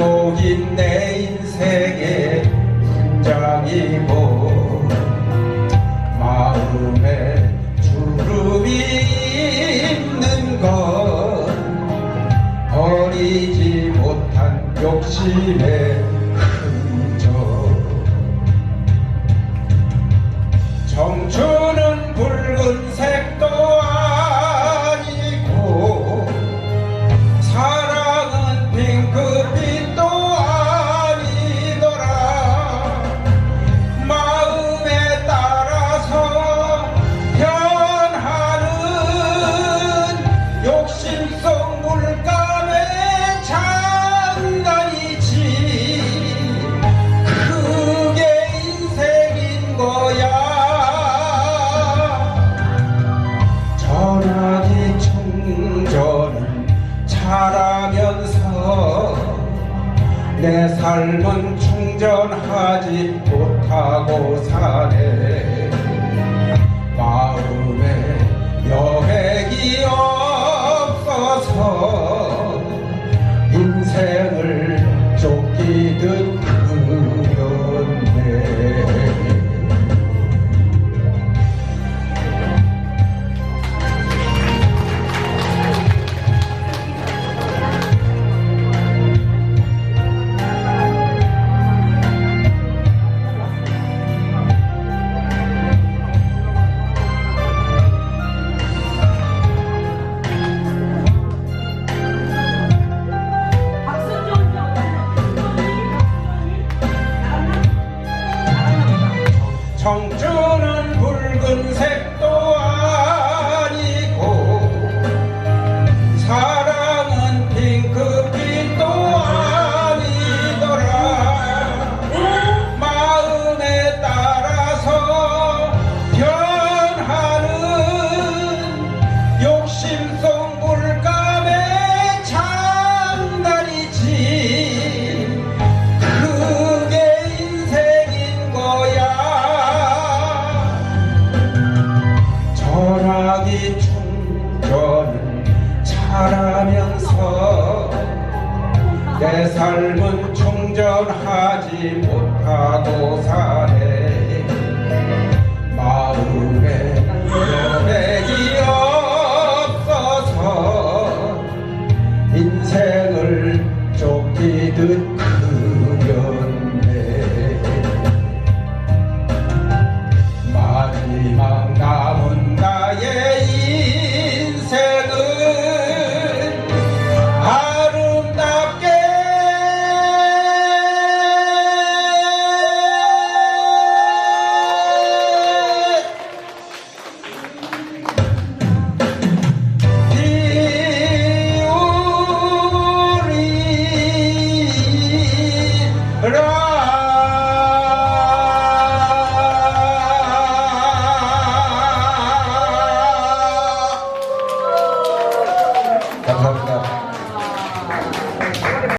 길목인 내 인생의 훈장이고 마음에 주름이 있는 건 버리지 못한 욕심의 내 삶은 충전하지 못하고 사네 청춘은 붉은색 충전을 잘하면서 내 삶은 충전하지 못하고 사네